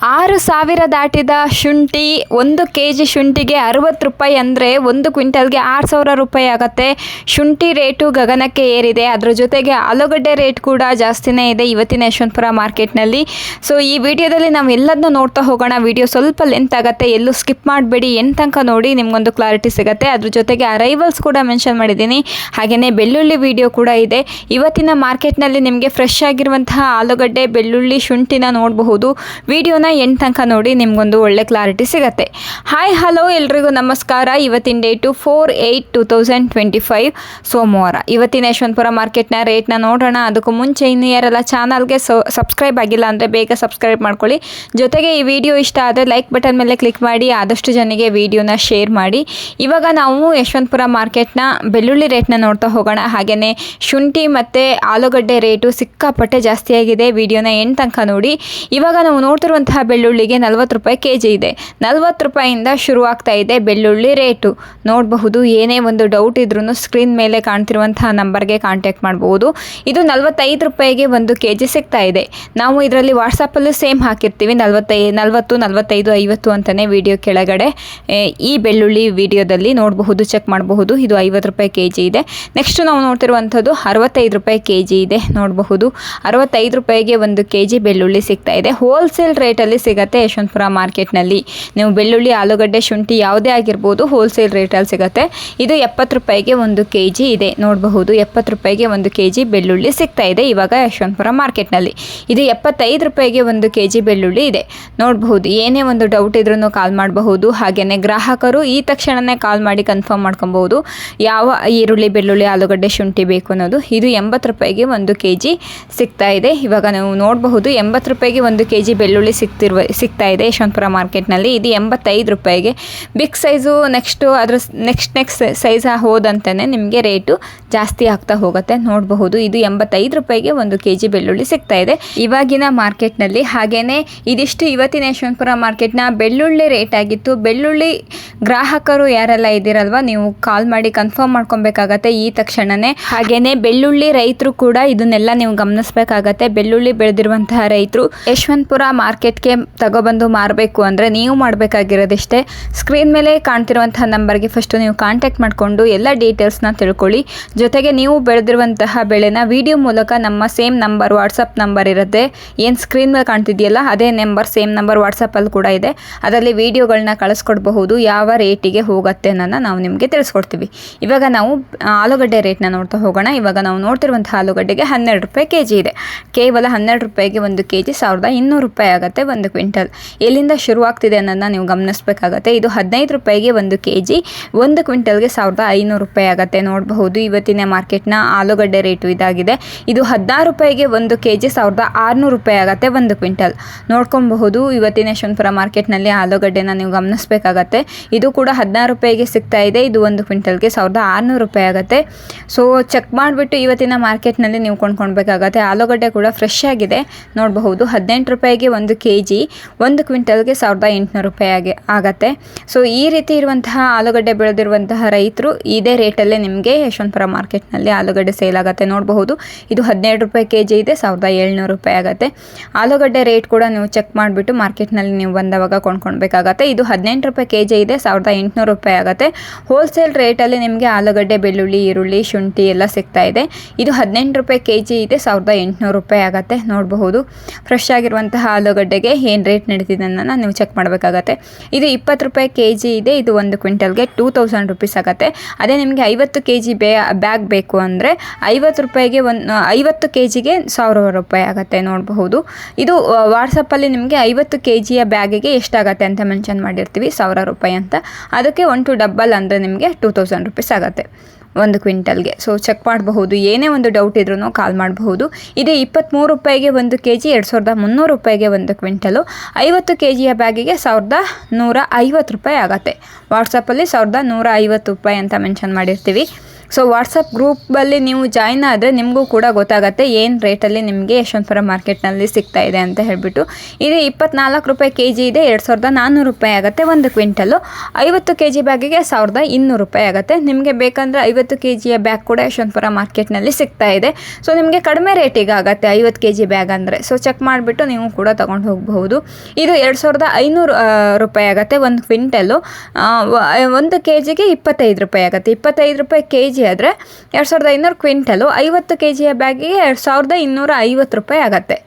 ಆರು ಸಾವಿರ ದಾಟಿದ ಶುಂಠಿ ಒಂದು ಕೆ ಜಿ ಶುಂಠಿಗೆ ಅರವತ್ತು ರೂಪಾಯಿ ಅಂದರೆ ಒಂದು ಕ್ವಿಂಟಲ್ಗೆ ಆರು ಸಾವಿರ ರೂಪಾಯಿ ಆಗುತ್ತೆ. ಶುಂಠಿ ರೇಟು ಗಗನಕ್ಕೆ ಏರಿದೆ. ಅದರ ಜೊತೆಗೆ ಆಲೂಗಡ್ಡೆ ರೇಟ್ ಕೂಡ ಜಾಸ್ತಿನೇ ಇದೆ ಇವತ್ತಿನ ಯಶವಂತಪುರ ಮಾರ್ಕೆಟ್ನಲ್ಲಿ. ಸೊ ಈ ವಿಡಿಯೋದಲ್ಲಿ ನಾವು ಎಲ್ಲದನ್ನೂ ನೋಡ್ತಾ ಹೋಗೋಣ. ವಿಡಿಯೋ ಸ್ವಲ್ಪ ಲೆಂತ್ ಆಗುತ್ತೆ. ಎಲ್ಲೂ ಸ್ಕಿಪ್ ಮಾಡಬೇಡಿ. ಎಂಟು ತನಕ ನೋಡಿ ನಿಮಗೊಂದು ಕ್ಲಾರಿಟಿ ಸಿಗುತ್ತೆ. ಅದ್ರ ಜೊತೆಗೆ ಅರೈವಲ್ಸ್ ಕೂಡ ಮೆನ್ಷನ್ ಮಾಡಿದ್ದೀನಿ. ಹಾಗೆಯೇ ಬೆಳ್ಳುಳ್ಳಿ ವಿಡಿಯೋ ಕೂಡ ಇದೆ. ಇವತ್ತಿನ ಮಾರ್ಕೆಟ್ನಲ್ಲಿ ನಿಮಗೆ ಫ್ರೆಶ್ ಆಗಿರುವಂತಹ ಆಲೂಗಡ್ಡೆ, ಬೆಳ್ಳುಳ್ಳಿ, ಶುಂಠಿನ ನೋಡಬಹುದು. ವಿಡಿಯೋನ ಎಂಟು ತನಕ ನೋಡಿ ನಿಮಗೊಂದು ಒಳ್ಳೆ ಕ್ಲಾರಿಟಿ ಸಿಗುತ್ತೆ. ಹಾಯ್ ಹಲೋ ಎಲ್ರಿಗೂ ನಮಸ್ಕಾರ. ಇವತ್ತಿನ date four eight two thousand twenty five ಸೋಮವಾರ. ಇವತ್ತಿನ ಯಶವಂತಪುರ ಮಾರ್ಕೆಟ್ನ ರೇಟ್ನ ನೋಡೋಣ. ಅದಕ್ಕೂ ಮುಂಚೆ ಇನ್ನು ಯಾರೆಲ್ಲ ಚಾನಲ್ಗೆ ಸಬ್ಸ್ಕ್ರೈಬ್ ಆಗಿಲ್ಲ ಅಂದರೆ ಬೇಗ ಸಬ್ಸ್ಕ್ರೈಬ್ ಮಾಡ್ಕೊಳ್ಳಿ. ಜೊತೆಗೆ ಈ ವಿಡಿಯೋ ಇಷ್ಟ ಆದರೆ ಲೈಕ್ ಬಟನ್ ಮೇಲೆ ಕ್ಲಿಕ್ ಮಾಡಿ, ಆದಷ್ಟು ಜನಿಗೆ ವಿಡಿಯೋನ ಶೇರ್ ಮಾಡಿ. ಇವಾಗ ನಾವು ಯಶವಂತಪುರ ಮಾರ್ಕೆಟ್ನ ಬೆಳ್ಳುಳ್ಳಿ ರೇಟ್ನ ನೋಡ್ತಾ ಹೋಗೋಣ. ಹಾಗೆಯೇ ಶುಂಠಿ ಮತ್ತು ಆಲೂಗಡ್ಡೆ ರೇಟು ಸಿಕ್ಕಾಪಟ್ಟೆ ಜಾಸ್ತಿ ಆಗಿದೆ ವಿಡಿಯೋನ ಎಂಟು ತನಕ ನೋಡಿ. ಇವಾಗ ನಾವು ನೋಡ್ತಿರುವಂತಹ ಬೆಳ್ಳುಳ್ಳಿಗೆ ನಲವತ್ತು ರೂಪಾಯಿ ಕೆ ಜಿ ಇದೆ. ನಲವತ್ತು ರೂಪಾಯಿಂದ ಶುರುವಾಗ್ತಾ ಇದೆ ಬೆಳ್ಳುಳ್ಳಿ ರೇಟು. ನೋಡಬಹುದು, ಏನೇ ಒಂದು ಡೌಟ್ ಇದ್ರೂ ಸ್ಕ್ರೀನ್ ಮೇಲೆ ಕಾಣ್ತಿರುವಂತಹ ನಂಬರ್ಗೆ ಕಾಂಟ್ಯಾಕ್ಟ್ ಮಾಡ್ಬೋದು ಇದು ನಲ್ವತ್ತೈದು ರೂಪಾಯಿಗೆ ಒಂದು ಕೆ ಜಿ ಸಿಗ್ತಾ ಇದೆ. ನಾವು ಇದರಲ್ಲಿ ವಾಟ್ಸಪ್ಪಲ್ಲೂ ಸೇಮ್ ಹಾಕಿರ್ತೀವಿ, ನಲವತ್ತೈ, ನಲವತ್ತು, ನಲವತ್ತೈದು, ಐವತ್ತು ಅಂತಲೇ ವಿಡಿಯೋ ಕೆಳಗಡೆ. ಈ ಬೆಳ್ಳುಳ್ಳಿ ವಿಡಿಯೋದಲ್ಲಿ ನೋಡಬಹುದು ಚೆಕ್ ಮಾಡಬಹುದು, ಇದು ಐವತ್ತು ರೂಪಾಯಿ ಕೆ ಜಿ ಇದೆ. ನೆಕ್ಸ್ಟ್ ನಾವು ನೋಡ್ತಿರುವಂಥದ್ದು ಅರವತ್ತೈದು ರೂಪಾಯಿ ಕೆ ಜಿ ಇದೆ, ನೋಡಬಹುದು. ಅರವತ್ತೈದು ರೂಪಾಯಿಗೆ ಒಂದು ಕೆ ಜಿ ಬೆಳ್ಳುಳ್ಳಿ ಸಿಗ್ತಾ ಇದೆ. ಹೋಲ್ಸೇಲ್ ರೇಟಲ್ಲಿ ಸಿಗುತ್ತೆ ಯಶವಂತಪುರ ಮಾರ್ಕೆಟ್ನಲ್ಲಿ. ನೀವು ಬೆಳ್ಳುಳ್ಳಿ, ಆಲೂಗಡ್ಡೆ, ಶುಂಠಿ ಯಾವುದೇ ಆಗಿರ್ಬೋದು ಹೋಲ್ಸೇಲ್ ರೇಟಲ್ಲಿ ಸಿಗುತ್ತೆ. ಇದು ಎಪ್ಪತ್ತು ರೂಪಾಯಿಗೆ ಒಂದು ಕೆ ಜಿ ಇದೆ. ನೋಡಬಹುದು, ಎಪ್ಪತ್ತು ರೂಪಾಯಿಗೆ ಒಂದು ಕೆ ಜಿ ಬೆಳ್ಳುಳ್ಳಿ ಸಿಗ್ತಾ ಇದೆ ಇವಾಗ ಯಶವಂತಪುರ ಮಾರ್ಕೆಟ್ನಲ್ಲಿ. ಇದು ಎಪ್ಪತ್ತೈದು ರೂಪಾಯಿಗೆ ಒಂದು ಕೆ ಜಿ ಬೆಳ್ಳುಳ್ಳಿ ಇದೆ. ನೋಡಬಹುದು, ಏನೇ ಒಂದು ಡೌಟ್ ಇದ್ರೂ ಕಾಲ್ ಮಾಡಬಹುದು. ಹಾಗೆಯೇ ಗ್ರಾಹಕರು ಈ ತಕ್ಷಣವೇ ಕಾಲ್ ಮಾಡಿ ಕನ್ಫರ್ಮ್ ಮಾಡ್ಕೊಬಹುದು. ಯಾವ ಈರುಳ್ಳಿ, ಬೆಳ್ಳುಳ್ಳಿ, ಆಲೂಗಡ್ಡೆ, ಶುಂಠಿ ಬೇಕು ಅನ್ನೋದು. ಇದು ಎಂಬತ್ತು ರೂಪಾಯಿಗೆ ಒಂದು ಕೆ ಜಿ ಸಿಗ್ತಾ ಇದೆ. ಇವಾಗ ನೀವು ನೋಡಬಹುದು, ಎಂಬತ್ತು ರೂಪಾಯಿಗೆ ಒಂದು ಕೆ ಜಿ ಬೆಳ್ಳುಳ್ಳಿ ಸಿಗ್ತಿರುವ, ಸಿಗ್ತಾ ಇದೆ ಯಶವಂತಪುರ ಮಾರ್ಕೆಟ್ನಲ್ಲಿ. ಇದು ಎಂಬತ್ತೈದು ರೂಪಾಯಿಗೆ. ಬಿಗ್ ಸೈಜು ನೆಕ್ಸ್ಟು ಅದ್ರ ನೆಕ್ಸ್ಟ್ ನೆಕ್ಸ್ಟ್ ಸೈಜ್ ಹೋದಂತೆಯೇ ನಿಮಗೆ ರೇಟು ಜಾಸ್ತಿ ಆಗ್ತಾ ಹೋಗುತ್ತೆ. ನೋಡಬಹುದು, ಇದು ಎಂಬತ್ತೈದು ರೂಪಾಯಿಗೆ ಒಂದು ಕೆ ಜಿ ಬೆಳ್ಳುಳ್ಳಿ ಸಿಗ್ತಾ ಇದೆ. ಇವಾಗಿನ ಮಾರ್ಕೆಟ್ನಲ್ಲಿ ಹಾಗೆಯೇ ಇದಿಷ್ಟು ಇವತ್ತಿನ ಯಶವಂತಪುರ ಮಾರ್ಕೆಟ್ನ ಬೆಳ್ಳುಳ್ಳಿ ರೇಟ್ ಆಗಿತ್ತು. ಬೆಳ್ಳುಳ್ಳಿ ಗ್ರಾಹಕರು ಯಾರೆಲ್ಲ ಇದ್ದೀರಲ್ವ, ನೀವು ಕಾಲ್ ಮಾಡಿ ಕನ್ಫರ್ಮ್ ಮಾಡ್ಕೊಬೇಕಾಗತ್ತೆ ಈ ತಕ್ಷಣನೇ. ಹಾಗೆಯೇ ಬೆಳ್ಳುಳ್ಳಿ ರೈತರು ಕೂಡ ಇದನ್ನೆಲ್ಲ ನೀವು ಗಮನಿಸಬೇಕಾಗತ್ತೆ. ಬೆಳ್ಳುಳ್ಳಿ ಬೆಳೆದಿರುವಂತಹ ರೈತರು. ಯಶವಂತಪುರ ಮಾರ್ಕೆಟ್ಗೆ ತಗೊಬಂದು ಮಾರಬೇಕು ಅಂದರೆ ನೀವು ಮಾಡಬೇಕಾಗಿರೋದಿಷ್ಟೇ. ಸ್ಕ್ರೀನ್ ಮೇಲೆ ಕಾಣ್ತಿರುವಂತಹ ನಂಬರ್ಗೆ ಫಸ್ಟು ನೀವು ಕಾಂಟ್ಯಾಕ್ಟ್ ಮಾಡಿಕೊಂಡು ಎಲ್ಲ ಡೀಟೇಲ್ಸ್ನ ತಿಳ್ಕೊಳ್ಳಿ. ಜೊತೆಗೆ ನೀವು ಬೆಳೆದಿರುವಂತಹ ಬೆಳೆನ ವಿಡಿಯೋ ಮೂಲಕ ನಮ್ಮ ಸೇಮ್ ನಂಬರ್ ವಾಟ್ಸಪ್ ನಂಬರ್ ಇರುತ್ತೆ. ಏನು ಸ್ಕ್ರೀನ್ ಮೇಲೆ ಕಾಣ್ತಿದೆಯಲ್ಲ ಅದೇ ನಂಬರ್ ಸೇಮ್ ನಂಬರ್ ವಾಟ್ಸಪ್ಪಲ್ಲಿ ಕೂಡ ಇದೆ. ಅದರಲ್ಲಿ ವೀಡಿಯೋಗಳನ್ನ ಕಳಿಸ್ಕೊಡ್ಬಹುದು, ಯಾವ ರೇಟಿಗೆ ಹೋಗುತ್ತೆ ಅನ್ನೋದನ್ನ ನಾವು ನಿಮಗೆ ತಿಳಿಸ್ಕೊಡ್ತೀವಿ. ಇವಾಗ ನಾವು ಆಲೂಗಡ್ಡೆ ರೇಟ್ನ ನೋಡ್ತಾ ಹೋಗೋಣ. ಇವಾಗ ನಾವು ನೋಡ್ತಿರುವಂತಹ ಆಲೂಗಡ್ಡೆಗೆ ಹನ್ನೆರಡು ರೂಪಾಯಿ ಕೆ ಜಿ ಇದೆ. ಕೇವಲ ಹನ್ನೆರಡು ರೂಪಾಯಿಗೆ ಒಂದು ಕೆ ಜಿ ಸಾವಿರದ ಇನ್ನೂರು ರೂಪಾಯಿ ಆಗುತ್ತೆ. ಒಂದು ಕ್ವಿಂಟಲ್. ಎಲ್ಲಿಂದ ಶುರುವಾಗ್ತಿದೆ ಅನ್ನೋದನ್ನ ನೀವು ಗಮನಿಸಬೇಕಾಗತ್ತೆ. ಇದು ಹದಿನೈದು ರೂಪಾಯಿಗೆ ಒಂದು ಕೆ ಜಿ ಒಂದು ಕ್ವಿಂಟಲ್ಗೆ ಸಾವಿರದ ಐನೂರು ರೂಪಾಯಿ ಆಗುತ್ತೆ. ನೋಡಬಹುದು, ಇವತ್ತಿನ ಮಾರ್ಕೆಟ್ನ ಆಲೂಗಡ್ಡೆ ರೇಟು ಇದಾಗಿದೆ. ಇದು ಹದಿನಾರು ರೂಪಾಯಿಗೆ ಒಂದು ಕೆ ಜಿ ಸಾವಿರದ ಆರುನೂರು ರೂಪಾಯಿ ಆಗುತ್ತೆ ಒಂದು ಕ್ವಿಂಟಲ್. ನೋಡ್ಕೊಬಹುದು, ಇವತ್ತಿನ ಯಶವಂತಪುರ ಮಾರ್ಕೆಟ್ನಲ್ಲಿ ಆಲೂಗಡ್ಡೆನ ನೀವು ಗಮನಿಸಬೇಕಾಗತ್ತೆ. ಇದು ಕೂಡ ಹದಿನಾರು ರೂಪಾಯಿಗೆ ಸಿಗ್ತಾ ಇದೆ. ಇದು ಒಂದು ಕ್ವಿಂಟಲ್ಗೆ ಸಾವಿರದ ಆರುನೂರು ರೂಪಾಯಿ ಆಗುತ್ತೆ. ಸೊ, ಚೆಕ್ ಮಾಡಿಬಿಟ್ಟು ಇವತ್ತಿನ ಮಾರ್ಕೆಟ್ನಲ್ಲಿ ನೀವು ಕೊಂಡ್ಕೊಳ್ಬೇಕಾಗತ್ತೆ. ಆಲೂಗಡ್ಡೆ ಕೂಡ ಫ್ರೆಶ್ ಆಗಿದೆ. ನೋಡಬಹುದು, ಹದಿನೆಂಟು ರೂಪಾಯಿಗೆ ಒಂದು ಕೆ ಜಿ ಒಂದು ಕ್ವಿಂಟಲ್ಗೆ ಸಾವಿರದ ಎಂಟುನೂರು ರೂಪಾಯಿ ಆಗಿ, ಆಗತ್ತೆ. ಸೊ ಈ ರೀತಿ ಇರುವಂತಹ ಆಲೂಗಡ್ಡೆ ಬೆಳೆದಿರುವಂತಹ ರೈತರು ಇದೇ ರೇಟಲ್ಲೇ ನಿಮಗೆ ಯಶವಂತಪುರ ಮಾರ್ಕೆಟ್ನಲ್ಲಿ ಆಲೂಗಡ್ಡೆ ಸೇಲ್ ಆಗುತ್ತೆ ನೋಡಬಹುದು. ಇದು ಹದಿನೇಳು ರೂಪಾಯಿ ಕೆ ಜಿ ಇದೆ, ಸಾವಿರದ ಏಳ್ನೂರು ರೂಪಾಯಿ ಆಗುತ್ತೆ. ಆಲೂಗಡ್ಡೆ ರೇಟ್ ಕೂಡ ನೀವು ಚೆಕ್ ಮಾಡಿಬಿಟ್ಟು ಮಾರ್ಕೆಟ್ನಲ್ಲಿ ನೀವು ಬಂದವಾಗ ಕೊಂಡ್ಕೊಳ್ಬೇಕಾಗತ್ತೆ. ಇದು ಹದಿನೆಂಟು ರೂಪಾಯಿ ಕೆ ಜಿ ಇದೆ, ಸಾವಿರದ ಎಂಟುನೂರು ರೂಪಾಯಿ ಆಗುತ್ತೆ. ಹೋಲ್ಸೇಲ್ ರೇಟಲ್ಲಿ ನಿಮಗೆ ಆಲೂಗಡ್ಡೆ, ಬೆಳ್ಳುಳ್ಳಿ, ಈರುಳ್ಳಿ, ಶುಂಠಿ ಎಲ್ಲ ಸಿಗ್ತಾ ಇದೆ. ಇದು ಹದಿನೆಂಟು ರೂಪಾಯಿ ಕೆ ಜಿ ಇದೆ, ಸಾವಿರದ ಎಂಟುನೂರು ರೂಪಾಯಿ ಆಗುತ್ತೆ, ನೋಡಬಹುದು. ಫ್ರೆಶ್ ಆಗಿರುವಂತಹ ಆಲೂಗಡ್ಡೆಗೆ ಏನು ರೇಟ್ ನಡೀತಿದೆ ಅನ್ನೋದನ್ನ ನೀವು ಚೆಕ್ ಮಾಡಬೇಕಾಗತ್ತೆ. ಇದು ಇಪ್ಪತ್ತು ರೂಪಾಯಿ ಕೆ ಜಿ ಇದೆ, ಇದು ಒಂದು ಕ್ವಿಂಟಲ್ಗೆ ಟೂ ತೌಸಂಡ್ ರುಪೀಸ್ ಆಗುತ್ತೆ. ಅದೇ ನಿಮಗೆ ಐವತ್ತು ಕೆ ಜಿ ಬೇ ಬ್ಯಾಗ್ ಬೇಕು ಅಂದರೆ ಐವತ್ತು ರೂಪಾಯಿಗೆ ಒಂದು ಐವತ್ತು ಕೆ ಜಿಗೆ ಸಾವಿರ ರೂಪಾಯಿ ಆಗುತ್ತೆ ನೋಡಬಹುದು. ಇದು ವಾಟ್ಸಪ್ಪಲ್ಲಿ ನಿಮಗೆ ಐವತ್ತು ಕೆ ಜಿಯ ಬ್ಯಾಗಿಗೆ ಎಷ್ಟಾಗತ್ತೆ ಅಂತ ಮೆನ್ಷನ್ ಮಾಡಿರ್ತೀವಿ, ಸಾವಿರ ರೂಪಾಯಿ ಅಂತ. ಅದಕ್ಕೆ ಒನ್ ಟು ಡಬ್ಬಲ್ ಅಂದರೆ ನಿಮಗೆ ಟೂ ತೌಸಂಡ್ ರುಪೀಸ್ ಆಗುತ್ತೆ. ಒಂದು ಕ್ವಿಂಟಲ್ಗೆ. ಸೊ ಚೆಕ್ ಮಾಡಬಹುದು. ಏನೇ ಒಂದು ಡೌಟ್ ಇದ್ರೂ ಕಾಲ್ ಮಾಡಬಹುದು. ಇದೇ ಇಪ್ಪತ್ತ್ಮೂರು ರೂಪಾಯಿಗೆ ಒಂದು ಕೆ ಜಿ ಎರಡು ಸಾವಿರದ ಮುನ್ನೂರು ರೂಪಾಯಿಗೆ ಒಂದು ಕ್ವಿಂಟಲು. ಐವತ್ತು ಕೆ ಜಿಯ ಬ್ಯಾಗಿಗೆ ಸಾವಿರದ ನೂರ ಐವತ್ತು ರೂಪಾಯಿ ಆಗುತ್ತೆ. ವಾಟ್ಸಪ್ಪಲ್ಲಿ ಸಾವಿರದ ನೂರ ಐವತ್ತು ರೂಪಾಯಿ ಅಂತ ಮೆನ್ಷನ್ ಮಾಡಿರ್ತೀವಿ. ಸೊ ವಾಟ್ಸಪ್ ಗ್ರೂಪಲ್ಲಿ ನೀವು ಜಾಯ್ನ್ ಆದರೆ ನಿಮಗೂ ಕೂಡ ಗೊತ್ತಾಗುತ್ತೆ ಏನು ರೇಟಲ್ಲಿ ನಿಮಗೆ ಯಶವಂತಪುರ ಮಾರ್ಕೆಟ್ನಲ್ಲಿ ಸಿಗ್ತಾ ಇದೆ ಅಂತ ಹೇಳಿಬಿಟ್ಟು. ಇದು ಇಪ್ಪತ್ನಾಲ್ಕು ರೂಪಾಯಿ ಕೆ ಜಿ ಇದೆ, ಎರಡು ಸಾವಿರದ ನಾನ್ನೂರು ರೂಪಾಯಿ ಆಗುತ್ತೆ ಒಂದು ಕ್ವಿಂಟಲು. ಐವತ್ತು ಕೆ ಜಿ ಬ್ಯಾಗಿಗೆ ಸಾವಿರದ ಇನ್ನೂರು ರೂಪಾಯಿ ಆಗುತ್ತೆ. ನಿಮಗೆ ಬೇಕಂದರೆ ಐವತ್ತು ಕೆ ಜಿಯ ಬ್ಯಾಗ್ ಕೂಡ ಯಶವಂತಪುರ ಮಾರ್ಕೆಟ್ನಲ್ಲಿ ಸಿಗ್ತಾ ಇದೆ. ಸೊ ನಿಮಗೆ ಕಡಿಮೆ ರೇಟಿಗೆ ಆಗುತ್ತೆ, ಐವತ್ತು ಕೆ ಜಿ ಬ್ಯಾಗ್ ಅಂದರೆ. ಸೊ ಚೆಕ್ ಮಾಡಿಬಿಟ್ಟು ನೀವು ಕೂಡ ತೊಗೊಂಡು ಹೋಗಬಹುದು. ಇದು ಎರಡು ಸಾವಿರದ ಐನೂರು ರೂಪಾಯಿ ಆಗುತ್ತೆ ಒಂದು ಕ್ವಿಂಟಲು. ಒಂದು ಕೆ ಜಿಗೆ ಇಪ್ಪತ್ತೈದು ರೂಪಾಯಿ ಆಗುತ್ತೆ. ಇಪ್ಪತ್ತೈದು ರೂಪಾಯಿ ಕೆ ಜಿ ಆದರೆ ಎರಡು ಸಾವಿರದ ಐನೂರು ಕ್ವಿಂಟಲು ಐವತ್ತು ಕೆ ಜಿಯ ಬ್ಯಾಗಿಗೆ ಎರಡು ಸಾವಿರದ ಇನ್ನೂರ ಐವತ್ತು ರೂಪಾಯಿ ಆಗುತ್ತೆ.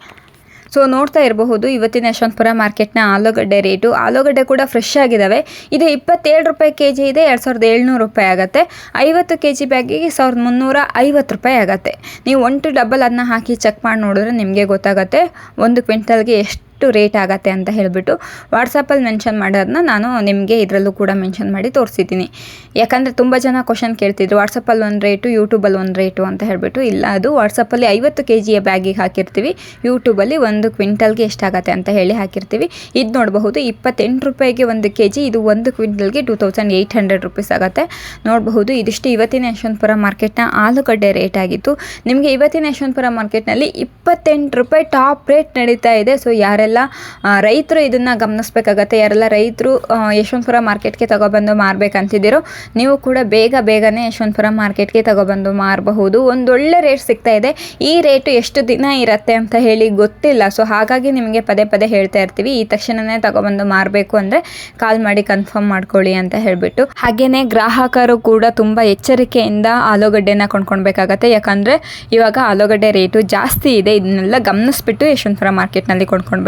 ಸೊ ನೋಡ್ತಾ ಇರಬಹುದು, ಇವತ್ತಿನ ಯಶವಂತಪುರ ಮಾರ್ಕೆಟ್ನ ಆಲೂಗಡ್ಡೆ ರೇಟು ಆಲೂಗಡ್ಡೆ ಕೂಡ ಫ್ರೆಶ್ ಆಗಿದ್ದಾವೆ ಇದು ಇಪ್ಪತ್ತೇಳು ರೂಪಾಯಿ ಕೆ ಜಿ ಇದೆ, ಎರಡು ಸಾವಿರದ ಏಳ್ನೂರು ರೂಪಾಯಿ ಆಗುತ್ತೆ. ಐವತ್ತು ಕೆ ಜಿ ಬ್ಯಾಗಿಗೆ ಸಾವಿರದ ಮುನ್ನೂರ ಐವತ್ತು ರೂಪಾಯಿ ಆಗುತ್ತೆ. ನೀವು ಒನ್ ಟು ಡಬಲ್ ಅದನ್ನ ಹಾಕಿ ಚೆಕ್ ಮಾಡಿ ನೋಡಿದ್ರೆ ನಿಮಗೆ ಗೊತ್ತಾಗುತ್ತೆ. ಒಂದು ಕ್ವಿಂಟಲ್ಗೆ ಎಷ್ಟು ರೇಟ್ ಆಗುತ್ತೆ ಅಂತ ಹೇಳಿಬಿಟ್ಟು ವಾಟ್ಸಪ್ಪಲ್ಲಿ ಮೆನ್ಷನ್ ಮಾಡೋದನ್ನ ನಾನು ನಿಮಗೆ ಇದರಲ್ಲೂ ಕೂಡ ಮೆನ್ಷನ್ ಮಾಡಿ ತೋರಿಸಿದ್ದೀನಿ. ಯಾಕಂದರೆ ತುಂಬ ಜನ ಕ್ವಶನ್ ಕೇಳ್ತಿದ್ರು, ವಾಟ್ಸಪ್ಪಲ್ಲಿ ಒಂದು ರೇಟು, ಯೂಟ್ಯೂಬಲ್ಲಿ ಒಂದು ರೇಟು ಅಂತ ಹೇಳಿಬಿಟ್ಟು. ಇಲ್ಲ, ಅದು ವಾಟ್ಸಪ್ಪಲ್ಲಿ ಐವತ್ತು ಕೆ ಜಿಯ ಬ್ಯಾಗಿಗೆ ಹಾಕಿರ್ತೀವಿ, ಯೂಟ್ಯೂಬಲ್ಲಿ ಒಂದು ಕ್ವಿಂಟಲ್ಗೆ ಎಷ್ಟಾಗತ್ತೆ ಅಂತ ಹೇಳಿ ಹಾಕಿರ್ತೀವಿ. ಇದು ನೋಡಬಹುದು, ಇಪ್ಪತ್ತೆಂಟು ರೂಪಾಯಿಗೆ ಒಂದು ಕೆ ಜಿ ಇದು ಒಂದು ಕ್ವಿಂಟಲ್ಗೆ two thousand eight hundred rupees ಆಗುತ್ತೆ. ನೋಡಬಹುದು, ಇದಿಷ್ಟು ಇವತ್ತಿನ ಯಶವಂತಪುರ ಮಾರ್ಕೆಟ್ನ ಆಲೂಗಡ್ಡೆ ರೇಟ್ ಆಗಿತ್ತು. ನಿಮಗೆ ಇವತ್ತಿನ ಯಶವಂತಪುರ ಮಾರ್ಕೆಟ್ನಲ್ಲಿ ಇಪ್ಪತ್ತೆಂಟು ರೂಪಾಯಿ ಟಾಪ್ ರೇಟ್ ನಡೀತಾ ಇದೆ. ಸೊ, ಯಾರೆಲ್ಲ ಆ, ರೈತರು ಇದನ್ನು ಗಮನಿಸ್ಬೇಕಾಗತ್ತೆ. ಯಾರೆಲ್ಲ ರೈತರು ಯಶವಂತಪುರ ಮಾರ್ಕೆಟ್ಗೆ ತಗೊಬಂದು ಮಾರಬೇಕಂತಿದ್ದೀರೋ ನೀವು ಕೂಡ ಬೇಗ ಬೇಗನೆ ಯಶವಂತಪುರ ಮಾರ್ಕೆಟ್ಗೆ ತಗೊಬಂದು ಮಾರಬಹುದು. ಒಂದೊಳ್ಳೆ ರೇಟ್ ಸಿಗ್ತಾ ಇದೆ. ಈ ರೇಟು ಎಷ್ಟು ದಿನ ಇರುತ್ತೆ ಅಂತ ಹೇಳಿ ಗೊತ್ತಿಲ್ಲ. ಸೊ ಹಾಗಾಗಿ ನಿಮಗೆ ಪದೇ ಪದೇ ಹೇಳ್ತಾ ಇರ್ತೀವಿ. ಈ ತಕ್ಷಣನೇ ತಗೊಬಂದು ಮಾರಬೇಕು ಅಂದರೆ ಕಾಲ್ ಮಾಡಿ ಕನ್ಫರ್ಮ್ ಮಾಡ್ಕೊಳ್ಳಿ ಅಂತ ಹೇಳಿಬಿಟ್ಟು. ಹಾಗೆಯೇ ಗ್ರಾಹಕರು ಕೂಡ ತುಂಬ ಎಚ್ಚರಿಕೆಯಿಂದ ಆಲೂಗಡ್ಡೆನ ಕೊಂಡ್ಕೊಳ್ಬೇಕಾಗತ್ತೆ. ಯಾಕಂದರೆ ಇವಾಗ ಆಲೂಗಡ್ಡೆ ರೇಟು ಜಾಸ್ತಿ ಇದೆ. ಇದನ್ನೆಲ್ಲ ಗಮನಿಸ್ಬಿಟ್ಟು ಯಶವಂತಪುರ ಮಾರ್ಕೆಟ್ನಲ್ಲಿ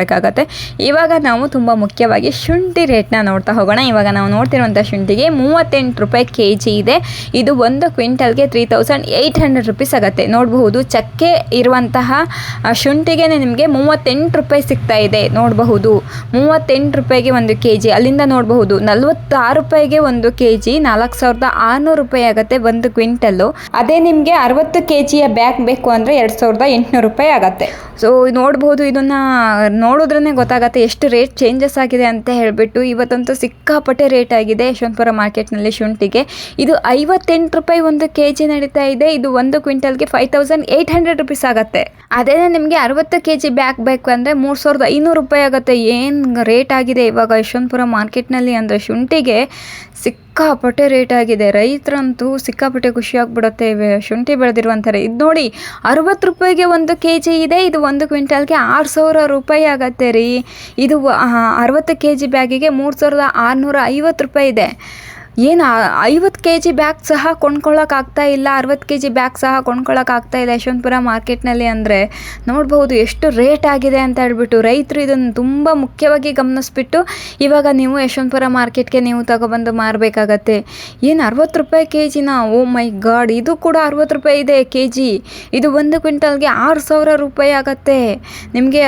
ಕೊಂಡ್ಕೊಳ್ಬೇಕಾಗತ್ತೆ ಇವಾಗ ನಾವು ತುಂಬ ಮುಖ್ಯವಾಗಿ ಶುಂಠಿ ರೇಟ್ನ ನೋಡ್ತಾ ಹೋಗೋಣ. ಇವಾಗ ನಾವು ನೋಡ್ತಿರುವಂಥ ಶುಂಠಿಗೆ ಮೂವತ್ತೆಂಟು ರೂಪಾಯಿ ಕೆ ಜಿ ಇದೆ. ಇದು ಒಂದು ಕ್ವಿಂಟಲ್ಗೆ three thousand eight hundred rupees ಆಗುತ್ತೆ. ನೋಡಬಹುದು, ಚಕ್ಕೆ ಇರುವಂತಹ ಶುಂಠಿಗೆ ನಿಮಗೆ ಮೂವತ್ತೆಂಟು ರೂಪಾಯಿ ಸಿಗ್ತಾ ಇದೆ. ನೋಡಬಹುದು, ಮೂವತ್ತೆಂಟು ರೂಪಾಯಿಗೆ ಒಂದು ಕೆ ಜಿ ಅಲ್ಲಿಂದ ನೋಡಬಹುದು, ನಲ್ವತ್ತಾರು ರೂಪಾಯಿಗೆ ಒಂದು ಕೆ ಜಿ ನಾಲ್ಕು ಸಾವಿರದ ಆರುನೂರು ರೂಪಾಯಿ ಆಗುತ್ತೆ ಒಂದು ಕ್ವಿಂಟಲ್ಲು. ಅದೇ ನಿಮಗೆ ಅರವತ್ತು ಕೆ ಜಿಯ ಬ್ಯಾಗ್ ಬೇಕು ಅಂದರೆ ಎರಡು ಸಾವಿರದ ಎಂಟುನೂರು ರೂಪಾಯಿ ಆಗುತ್ತೆ. ಸೊ ನೋಡಬಹುದು, ಇದನ್ನು ನೋಡಿದ್ರೇ ಗೊತ್ತಾಗುತ್ತೆ ಎಷ್ಟು ರೇಟ್ ಚೇಂಜಸ್ ಆಗಿದೆ ಅಂತ ಹೇಳಿಬಿಟ್ಟು ಇವತ್ತಂತೂ ಸಿಕ್ಕಾಪಟ್ಟೆ ರೇಟ್ ಆಗಿದೆ ಯಶವಂತಪುರ ಮಾರ್ಕೆಟ್ನಲ್ಲಿ ಶುಂಠಿಗೆ. ಇದು ಐವತ್ತೆಂಟು ರೂಪಾಯಿ ಒಂದು ಕೆ ಜಿ ನಡೀತಾ ಇದೆ. ಇದು ಒಂದು ಕ್ವಿಂಟಲ್ಗೆ five thousand eight hundred rupees ಆಗುತ್ತೆ. ಅದೇ ನಿಮಗೆ ಅರವತ್ತು ಕೆ ಜಿ ಬ್ಯಾಗ್ ಬೇಕು ಅಂದರೆ ಮೂರು ಸಾವಿರದ ಐನೂರು ರೂಪಾಯಿ ಆಗುತ್ತೆ. ಏನು ರೇಟ್ ಆಗಿದೆ ಇವಾಗ ಯಶವಂತಪುರ ಮಾರ್ಕೆಟ್ನಲ್ಲಿ ಅಂದರೆ ಶುಂಠಿಗೆ? ಸಿಕ್ಕಾಪಟ್ಟೆ ರೇಟ್ ಆಗಿದೆ. ರೈತರಂತೂ ಸಿಕ್ಕಾಪಟ್ಟೆ ಖುಷಿಯಾಗ್ಬಿಡುತ್ತೆ ಶುಂಠಿ ಬೆಳೆದಿರುವಂಥರೆ ಇದು ನೋಡಿ, ಅರವತ್ತು ರೂಪಾಯಿಗೆ ಒಂದು ಕೆ ಜಿ ಇದೆ. ಇದು ಒಂದು ಕ್ವಿಂಟಲ್ಗೆ ಆರು ಸಾವಿರ ರೂಪಾಯಿ ಆಗತ್ತೆ ರೀ. ಇದು ಅರವತ್ತು ಕೆ ಜಿ ಬ್ಯಾಗಿಗೆ ಮೂರು ಸಾವಿರದ ಆರುನೂರ ಐವತ್ತು ರೂಪಾಯಿ ಇದೆ. ಏನು ಐವತ್ತು ಕೆ ಜಿ ಬ್ಯಾಗ್ ಸಹ ಕೊಂಡ್ಕೊಳ್ಳೋಕ್ಕಾಗ್ತಾ ಇಲ್ಲ ಅರವತ್ತು ಕೆ ಜಿ ಬ್ಯಾಗ್ ಸಹ ಕೊಂಡ್ಕೊಳ್ಳೋಕ್ಕಾಗ್ತಾ ಇಲ್ಲ ಯಶವಂತಪುರ ಮಾರ್ಕೆಟ್ನಲ್ಲಿ ಅಂದರೆ. ನೋಡ್ಬೋದು ಎಷ್ಟು ರೇಟ್ ಆಗಿದೆ ಅಂತ ಹೇಳ್ಬಿಟ್ಟು ರೈತರು ಇದನ್ನು ತುಂಬ ಮುಖ್ಯವಾಗಿ ಗಮನಿಸ್ಬಿಟ್ಟು ಇವಾಗ ನೀವು ಯಶವಂತಪುರ ಮಾರ್ಕೆಟ್ಗೆ ನೀವು ತಗೊಬಂದು ಮಾರಬೇಕಾಗತ್ತೆ. ಏನು ಅರವತ್ತು ರೂಪಾಯಿ ಕೆ ಜಿನ ಓ ಮೈ ಗಾಡ್, ಇದು ಕೂಡ ಅರವತ್ತು ರೂಪಾಯಿ ಇದೆ ಕೆ ಜಿ ಇದು ಒಂದು ಕ್ವಿಂಟಲ್ಗೆ ಆರು ಸಾವಿರ ರೂಪಾಯಿ ಆಗುತ್ತೆ. ನಿಮಗೆ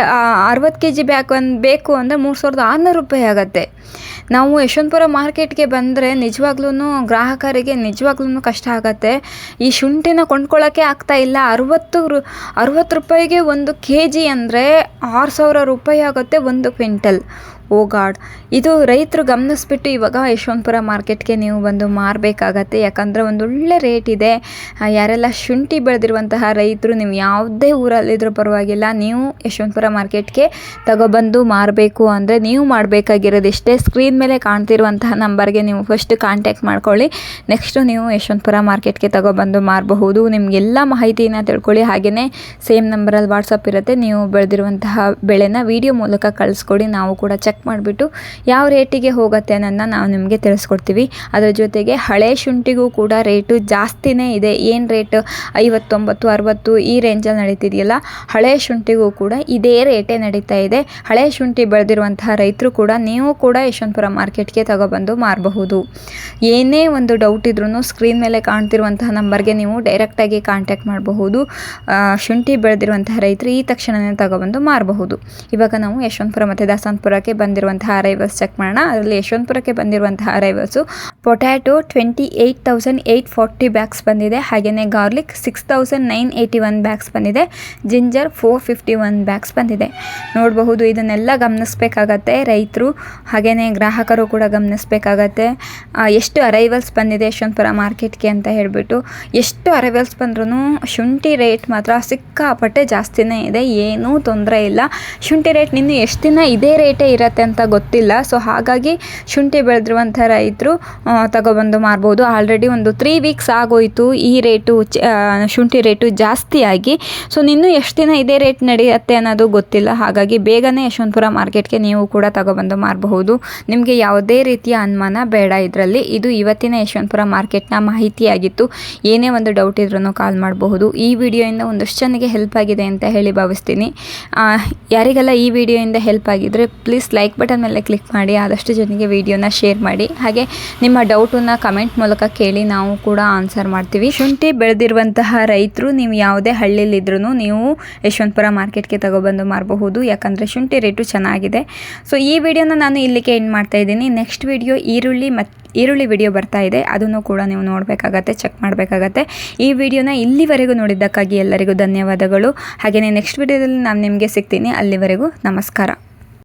ಅರವತ್ತು ಕೆ ಜಿ ಬ್ಯಾಗ್ ಒಂದು ಬೇಕು ಅಂದರೆ ಮೂರು ಸಾವಿರದ ಆರುನೂರು ರೂಪಾಯಿ ಆಗುತ್ತೆ. ನಾವು ಯಶವಂತಪುರ ಮಾರ್ಕೆಟ್ಗೆ ಬಂದರೆ ನಿಜವಾಗ್ಲೂ ಗ್ರಾಹಕರಿಗೆ ನಿಜವಾಗ್ಲೂ ಕಷ್ಟ ಆಗುತ್ತೆ. ಈ ಶುಂಠಿನ ಕೊಂಡ್ಕೊಳ್ಳೋಕ್ಕೆ ಆಗ್ತಾ ಇಲ್ಲ. ಅರವತ್ತು ರು, ಅರವತ್ತು ರೂಪಾಯಿಗೆ ಒಂದು ಕೆ ಜಿ ಅಂದರೆ ಆರು ಸಾವಿರ ರೂಪಾಯಿ ಆಗುತ್ತೆ ಒಂದು ಕ್ವಿಂಟಲ್. ಓ ಗಾಡ್. ಇದು ರೈತರು ಗಮನಿಸ್ಬಿಟ್ಟು ಇವಾಗ ಯಶವಂತಪುರ ಮಾರ್ಕೆಟ್ಗೆ ನೀವು ಬಂದು ಮಾರಬೇಕಾಗತ್ತೆ. ಯಾಕಂದರೆ ಒಂದೊಳ್ಳೆ ರೇಟ್ ಇದೆ. ಯಾರೆಲ್ಲ ಶುಂಠಿ ಬೆಳೆದಿರುವಂತಹ ರೈತರು, ನೀವು ಯಾವುದೇ ಊರಲ್ಲಿದ್ರೂ ಪರವಾಗಿಲ್ಲ, ನೀವು ಯಶವಂತಪುರ ಮಾರ್ಕೆಟ್ಗೆ ತಗೊಬಂದು ಮಾರಬೇಕು ಅಂದರೆ ನೀವು ಮಾಡಬೇಕಾಗಿರೋದು ಇಷ್ಟೇ. ಸ್ಕ್ರೀನ್ ಮೇಲೆ ಕಾಣ್ತಿರುವಂತಹ ನಂಬರ್ಗೆ ನೀವು ಫಸ್ಟ್ ಕಾಂಟ್ಯಾಕ್ಟ್ ಮಾಡ್ಕೊಳ್ಳಿ. ನೆಕ್ಸ್ಟು ನೀವು ಯಶವಂತಪುರ ಮಾರ್ಕೆಟ್ಗೆ ತಗೊಬಂದು ಮಾರಬಹುದು. ನಿಮಗೆಲ್ಲ ಮಾಹಿತಿನ ತಿಳ್ಕೊಳ್ಳಿ. ಹಾಗೆಯೇ ಸೇಮ್ ನಂಬರಲ್ಲಿ ವಾಟ್ಸಪ್ ಇರುತ್ತೆ. ನೀವು ಬೆಳೆದಿರುವಂತಹ ಬೆಳೆನ ವಿಡಿಯೋ ಮೂಲಕ ಕಳಿಸ್ಕೊಡಿ. ನಾವು ಕೂಡ ಚೆಕ್ ಮಾಡಿಬಿಟ್ಟು ಯಾವ ರೇಟಿಗೆ ಹೋಗುತ್ತೆ ಅನ್ನೋದನ್ನ ನಾವು ನಿಮಗೆ ತಿಳಿಸ್ಕೊಡ್ತೀವಿ. ಅದರ ಜೊತೆಗೆ ಹಳೆ ಶುಂಠಿಗೂ ಕೂಡ ರೇಟು ಜಾಸ್ತಿನೇ ಇದೆ. ಏನು ರೇಟ್ ಐವತ್ತೊಂಬತ್ತು, ಅರವತ್ತು ಈ ರೇಂಜಲ್ಲಿ ನಡೀತಿದೆಯಲ್ಲ? ಹಳೆ ಶುಂಠಿಗೂ ಕೂಡ ಇದೇ ರೇಟೇ ನಡೀತಾ ಇದೆ. ಹಳೆ ಶುಂಠಿ ಬೆಳೆದಿರುವಂತಹ ರೈತರು ಕೂಡ ನೀವು ಕೂಡ ಯಶವಂತಪುರ ಮಾರ್ಕೆಟ್ಗೆ ತಗೊಬಂದು ಮಾರಬಹುದು. ಏನೇ ಒಂದು ಡೌಟ್ ಇದ್ರೂ ಸ್ಕ್ರೀನ್ ಮೇಲೆ ಕಾಣ್ತಿರುವಂತಹ ನಂಬರ್ಗೆ ನೀವು ಡೈರೆಕ್ಟಾಗಿ ಕಾಂಟ್ಯಾಕ್ಟ್ ಮಾಡಬಹುದು. ಶುಂಠಿ ಬೆಳೆದಿರುವಂತಹ ರೈತರು ಈ ತಕ್ಷಣವೇ ತಗೊಬಂದು ಮಾರಬಹುದು. ಇವಾಗ ನಾವು ಯಶವಂತಪುರ ಮತ್ತು ದಾಸನಪುರಕ್ಕೆ ಬಂದಿರುವಂತಹ ಅರೈವಲ್ಸ್ ಚೆಕ್ ಮಾಡೋಣ. ಅದರಲ್ಲಿ ಯಶವಂತಪುರಕ್ಕೆ ಬಂದಿರುವಂತಹ arrivals potato twenty eight thousand eight forty bags ಬಂದಿದೆ. ಹಾಗೆಯೇ garlic six thousand nine eighty one bags ಬಂದಿದೆ. Ginger four fifty one bags ಬಂದಿದೆ. ನೋಡಬಹುದು, ಇದನ್ನೆಲ್ಲ ಗಮನಿಸಬೇಕಾಗತ್ತೆ ರೈತರು. ಹಾಗೆಯೇ ಗ್ರಾಹಕರು ಕೂಡ ಗಮನಿಸಬೇಕಾಗತ್ತೆ. ಎಷ್ಟು ಅರೈವಲ್ಸ್ ಬಂದಿದೆ ಯಶವಂತಪುರ ಮಾರ್ಕೆಟ್ಗೆ ಅಂತ ಹೇಳಿಬಿಟ್ಟು. ಎಷ್ಟು ಅರೈವಲ್ಸ್ ಬಂದ್ರೂ ಶುಂಠಿ ರೇಟ್ ಮಾತ್ರ ಸಿಕ್ಕಾಪಟ್ಟೆ ಜಾಸ್ತಿನೇ ಇದೆ. ಏನೂ ತೊಂದರೆ ಇಲ್ಲ. ಶುಂಠಿ ರೇಟ್ ನಿನ್ನೆ ಎಷ್ಟು ದಿನ ಇದೇ ರೇಟೇ ಇರತ್ತೆ ಅಂತ ಗೊತ್ತಿಲ್ಲ. ಸೊ ಹಾಗಾಗಿ ಶುಂಠಿ ಬೆಳೆದಿರುವಂಥ ರೈತರು ತಗೊಬಂದು ಮಾರ್ಬೋದು. ಆಲ್ರೆಡಿ ಒಂದು ತ್ರೀ ವೀಕ್ಸ್ ಆಗೋಯಿತು ಈ ರೇಟು ಶುಂಠಿ ರೇಟು ಜಾಸ್ತಿಯಾಗಿ ಸೊ ನಿನ್ನ ಎಷ್ಟು ದಿನ ಇದೇ ರೇಟ್ ನಡೆಯುತ್ತೆ ಅನ್ನೋದು ಗೊತ್ತಿಲ್ಲ. ಹಾಗಾಗಿ ಬೇಗನೆ ಯಶವಂತಪುರ ಮಾರ್ಕೆಟ್ಗೆ ನೀವು ಕೂಡ ತಗೊಬಂದು ಮಾರಬಹುದು. ನಿಮಗೆ ಯಾವುದೇ ರೀತಿಯ ಅನುಮಾನ ಬೇಡ ಇದರಲ್ಲಿ. ಇದು ಇವತ್ತಿನ ಯಶವಂತಪುರ ಮಾರ್ಕೆಟ್ನ ಮಾಹಿತಿಯಾಗಿತ್ತು. ಏನೇ ಒಂದು ಡೌಟ್ ಇದ್ರೂ ಕಾಲ್ ಮಾಡಬಹುದು. ಈ ವಿಡಿಯೋಯಿಂದ ಒಂದಷ್ಟು ಜನಕ್ಕೆ ಹೆಲ್ಪ್ ಆಗಿದೆ ಅಂತ ಹೇಳಿ ಭಾವಿಸ್ತೀನಿ. ಯಾರಿಗೆಲ್ಲ ಈ ವಿಡಿಯೋಯಿಂದ ಹೆಲ್ಪ್ ಆಗಿದ್ರೆ ಪ್ಲೀಸ್ ಲೈಕ್ ಬಟನ್ ಮೇಲೆ ಕ್ಲಿಕ್ ಮಾಡಿ ಆದಷ್ಟು ಜನಿಗೆ ವಿಡಿಯೋನ ಶೇರ್ ಮಾಡಿ. ಹಾಗೆ ನಿಮ್ಮ ಡೌಟನ್ನು ಕಮೆಂಟ್ ಮೂಲಕ ಕೇಳಿ ನಾವು ಕೂಡ ಆನ್ಸರ್ ಮಾಡ್ತೀವಿ. ಶುಂಠಿ ಬೆಳೆದಿರುವಂತಹ ರೈತರು ನೀವು ಯಾವುದೇ ಹಳ್ಳಿಲಿದ್ರೂ ನೀವು ಯಶವಂತಪುರ ಮಾರ್ಕೆಟ್ಗೆ ತಗೊಬಂದು ಮಾರಬಹುದು. ಯಾಕಂದರೆ ಶುಂಠಿ ರೇಟು ಚೆನ್ನಾಗಿದೆ. ಸೊ ಈ ವಿಡಿಯೋನ ನಾನು ಇಲ್ಲಿಗೆ ಎಂಡ್ ಮಾಡ್ತಾ ಇದ್ದೀನಿ. ನೆಕ್ಸ್ಟ್ ವಿಡಿಯೋ ಈರುಳ್ಳಿ ಮತ್ತು ಈರುಳ್ಳಿ ವಿಡಿಯೋ ಬರ್ತಾ ಇದೆ. ಅದನ್ನು ಕೂಡ ನೀವು ನೋಡಬೇಕಾಗತ್ತೆ ಚೆಕ್ ಮಾಡಬೇಕಾಗತ್ತೆ. ಈ ವಿಡಿಯೋನ ಇಲ್ಲಿವರೆಗೂ ನೋಡಿದ್ದಕ್ಕಾಗಿ ಎಲ್ಲರಿಗೂ ಧನ್ಯವಾದಗಳು. ಹಾಗೆಯೇ ನೆಕ್ಸ್ಟ್ ವಿಡಿಯೋದಲ್ಲಿ ನಾನು ನಿಮಗೆ ಸಿಗ್ತೀನಿ. ಅಲ್ಲಿವರೆಗೂ ನಮಸ್ಕಾರ.